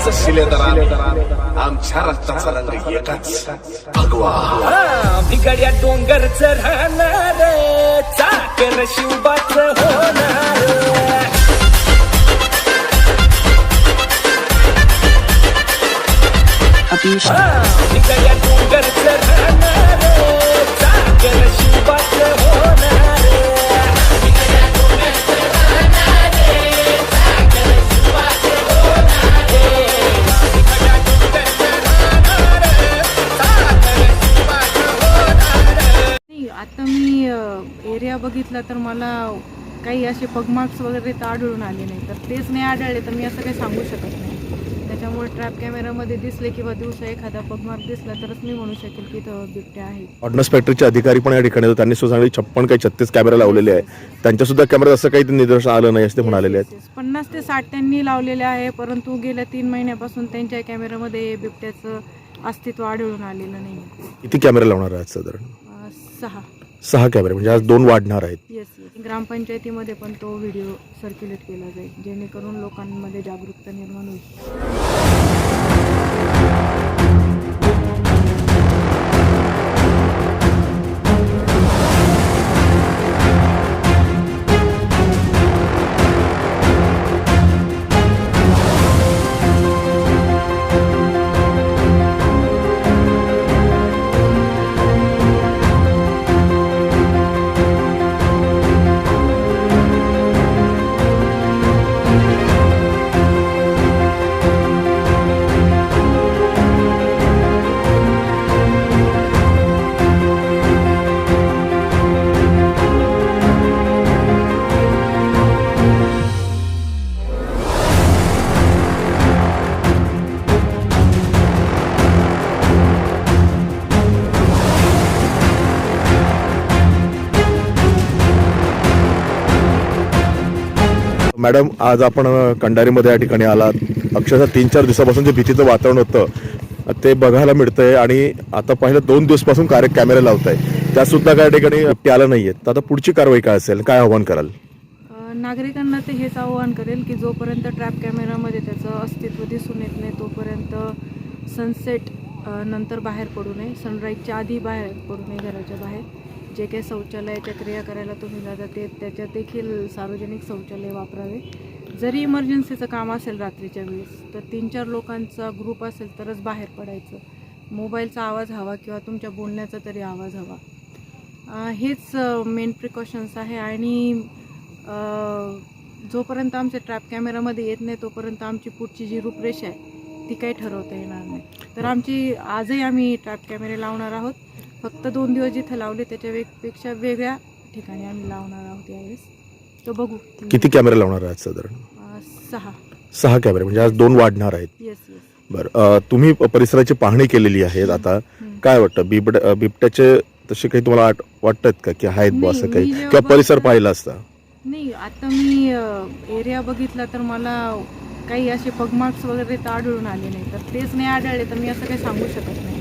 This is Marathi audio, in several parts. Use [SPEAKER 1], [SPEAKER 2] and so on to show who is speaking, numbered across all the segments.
[SPEAKER 1] उंच शिलेदारात आमच्या रक्ताचा रंग एकच. भगवा.
[SPEAKER 2] बिगड्या डोंगरच राहणार चाकर शिवबाच होणार
[SPEAKER 3] बघितला तर मला काही असे पगमार्क्स वगैरे तर आढळून आले नाही. तर तेच नाही आढळले तर मी असं काही सांगू शकत नाही. त्याच्यामुळे ट्रॅप कॅमेरामध्ये दिसले किंवा दिवसा एखादा पगमार्क दिसला तरच मी म्हणू शकेल की इथं बिबट्या आहे.
[SPEAKER 4] ऑर्डनन्स फॅक्टरीचे अधिकारी पण या ठिकाणी. त्यांनी सुद्धा छप्पन काही छत्तीस कॅमेरा लावलेले आहे त्यांच्या सुद्धा कॅमेऱ्यात असं काही निदर्शन आलं नाही असे ते म्हणालेले आहेत.
[SPEAKER 3] पन्नास ते साठ त्यांनी लावलेले आहे परंतु गेल्या तीन महिन्यापासून त्यांच्या कॅमेऱ्यामध्ये बिबट्याचं अस्तित्व आढळून आलेलं नाही
[SPEAKER 4] किती कॅमेरे लावणार आहेत साधारण?
[SPEAKER 3] सहा.
[SPEAKER 4] सहा कॅमेरे म्हणजे आज दोन वाढणार आहेत.
[SPEAKER 3] येस येस ग्रामपंचायतीमध्ये पण तो व्हिडिओ सर्क्युलेट केला जाईल जेणेकरून लोकांमध्ये जागरूकता निर्माण होईल.
[SPEAKER 4] मॅडम आज आपण कंडारीमध्ये या ठिकाणी आलात. अक्षरशः तीन चार दिवसापासून जे भीतीचं वातावरण होतं ते बघायला मिळतंय आणि आता पहिल्या दोन दिवसपासून कार्य कॅमेरे लावत आहे त्या सुद्धा काही ठिकाणी प्यालं नाहीये. तर आता पुढची कारवाई काय असेल? काय आव्हान कराल?
[SPEAKER 3] नागरिकांना ते हेच आवाहन करेल की जोपर्यंत ट्रॅप कॅमेरामध्ये त्याचं अस्तित्व दिसून येत नाही तोपर्यंत सनसेट नंतर बाहेर पडू नये. सनराईजच्या आधी बाहेर पडू नये घराच्या बाहेर. जे काही शौचालयाच्या क्रिया करायला तुम्ही जाता ते त्याच्यात देखील सार्वजनिक शौचालय वापरावे. जरी इमर्जन्सीचं काम असेल रात्रीच्या वेळेस तर तीन चार लोकांचा ग्रुप असेल तरच बाहेर पडायचं. मोबाईलचा आवाज हवा किंवा तुमच्या बोलण्याचा तरी आवाज हवा. हेच मेन प्रिकॉशन्स आहे आणि जोपर्यंत आमचे ट्रॅप कॅमेरामध्ये येत नाही तोपर्यंत आमची पुढची जी रूपरेषा आहे ती काही ठरवता येणार नाही. तर आमची आजही आम्ही ट्रॅप कॅमेरे लावणार आहोत. फक्त दोन दिवस जिथे लावले त्याच्या वेगपेक्षा वेगळ्या ठिकाणी आम्ही लावणार आहोत यावेळेस. तर बघू.
[SPEAKER 4] किती कॅमेरे लावणार आहेत साधारण?
[SPEAKER 3] अ, सहा.
[SPEAKER 4] सहा कॅमेरे म्हणजे आज दोन वाढणार आहेत.
[SPEAKER 3] येस येस
[SPEAKER 4] बरं अ, तुम्ही परिसराची पाहणी केलेली आहे आता. काय वाटतं? बिबट अ, बिबट्याचे तसे काही तुम्हाला आठ- वाटतात का की आहेत बुवा असं
[SPEAKER 3] नाही,
[SPEAKER 4] काही?
[SPEAKER 3] मी जेव्हा
[SPEAKER 4] किंवा परिसर पाहिला असता?
[SPEAKER 3] नाही आता मी एरिया बघितला तर मला काही असे पगमार्क्स वगैरे तर आढळून आले नाही. तर तेच नाही आढळले तर मी असं काही सांगू शकत नाही.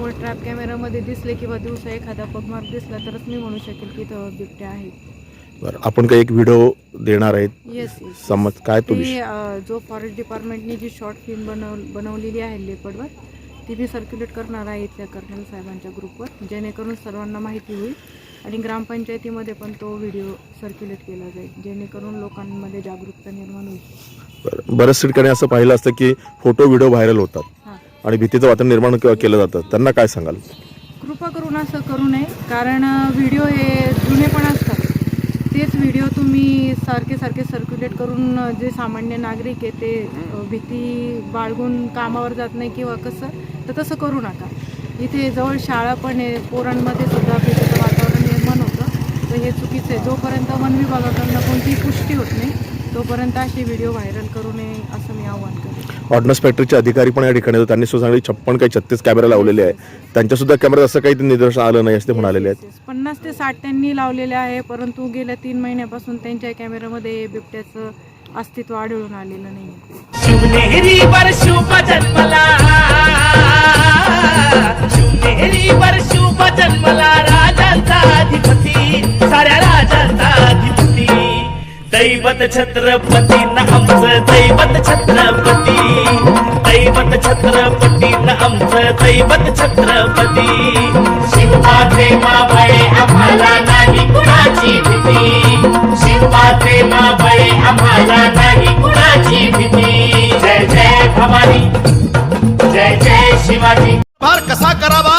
[SPEAKER 3] त्याच्यामुळे ट्रॅप कॅमेरामध्ये दिसले किंवा दिवसा एखादा पगमार्क दिसला तरच मी म्हणू शकेल की इथं बिबट्या आहे.
[SPEAKER 4] बरं आपण काही एक व्हिडिओ देणार आहेत.
[SPEAKER 3] येस
[SPEAKER 4] समज काय तो
[SPEAKER 3] ते
[SPEAKER 4] विषय?
[SPEAKER 3] अ, जो फॉरेस्ट डिपार्टमेंटने जी शॉर्ट फिल्म बनव बनवलेली आहे लेपडवर ती मी सर्क्युलेट करणार आहे इथल्या कर्नल साहेबांच्या ग्रुपवर जेणेकरून सर्वांना माहिती होईल आणि ग्रामपंचायतीमध्ये पण तो व्हिडिओ सर्क्युलेट केला जाईल. जेणेकरून लोकांमध्ये जागरूकता निर्माण होईल.
[SPEAKER 4] बरं बऱ्याच ठिकाणी असं पाहिलं असतं की फोटो व्हिडिओ व्हायरल होतात. आणि भीतीचं वातावरण निर्माण केलं जातं. त्यांना काय सांगाल?
[SPEAKER 3] कृपा करून असं करू नये कारण व्हिडिओ हे जुने पण असतात. तेच व्हिडिओ तुम्ही सारखे सारखे सर्क्युलेट करून अ, जे सामान्य नागरिक आहे ते अ, भीती बाळगून कामावर जात नाही किंवा कसं तर तसं करू नका. इथे जवळ शाळा पण आहे पोरांमध्ये सुद्धा भीतीचं वातावरण निर्माण होतं. तर हे चुकीचं आहे. जोपर्यंत वन विभागाकडनं कोणतीही पुष्टी होत नाही तोपर्यंत असे व्हिडिओ व्हायरल करू नये असं मी आव्हान करते
[SPEAKER 4] ऑर्डनन्स फॅक्टरीचे अधिकारी पण या ठिकाणी होते. त्यांनी सुद्धा सांगितले छप्पन काही छत्तीस कॅमेरे लावलेले आहे त्यांच्या सुद्धा कॅमेऱ्यात असं काही निदर्शन आलं नाही असे ते म्हणालेले आहेत.
[SPEAKER 3] पन्नास ते साठ त्यांनी लावलेले आहे परंतु गेल्या तीन महिन्यापासून त्यांच्या कॅमेऱ्यामध्ये बिबट्याचं अस्तित्व आढळून आलेलं नाही
[SPEAKER 2] दैवत छत्रपती न आमचं दैवत छत्रपती. दैवत छत्रपती न आमचं दैवत छत्रपती.
[SPEAKER 5] शिवपात्रे मावळे आम्हाला नाही कुणाची भीती. शिवपात्रे मावळे आम्हाला नाही कुणाची भीती. जय जय भवानी जय जय शिवाजी.
[SPEAKER 6] कसा करावा?